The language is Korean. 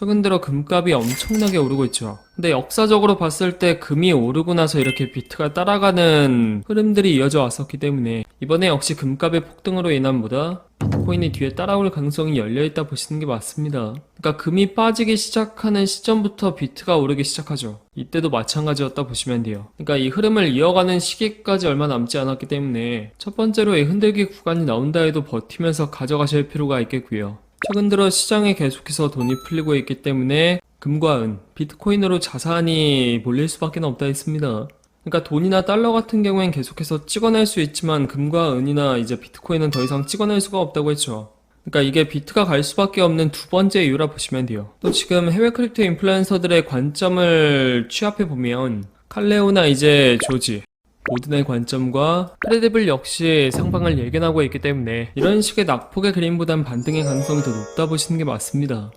최근 들어 금값이 엄청나게 오르고 있죠. 근데 역사적으로 봤을 때 금이 오르고 나서 이렇게 비트가 따라가는 흐름들이 이어져 왔었기 때문에 이번에 역시 금값의 폭등으로 인한 보다 비트코인이 뒤에 따라올 가능성이 열려있다 보시는 게 맞습니다. 그러니까 금이 빠지기 시작하는 시점부터 비트가 오르기 시작하죠. 이때도 마찬가지였다 보시면 돼요. 그러니까 이 흐름을 이어가는 시기까지 얼마 남지 않았기 때문에 첫 번째로 이 흔들기 구간이 나온다 해도 버티면서 가져가실 필요가 있겠고요. 최근 들어 시장에 계속해서 돈이 풀리고 있기 때문에 금과 은, 비트코인으로 자산이 몰릴 수밖에 없다 했습니다. 그러니까 돈이나 달러 같은 경우엔 계속해서 찍어낼 수 있지만 금과 은이나 이제 비트코인은 더 이상 찍어낼 수가 없다고 했죠. 그러니까 이게 비트가 갈 수밖에 없는 두 번째 이유라 보시면 돼요. 또 지금 해외 크립토 인플루언서들의 관점을 취합해 보면 칼레오나 이제 조지 모든의 관점과 크레디블 역시 상방을 예견하고 있기 때문에 이런 식의 낙폭의 그림보단 반등의 가능성이 더 높다 보시는 게 맞습니다.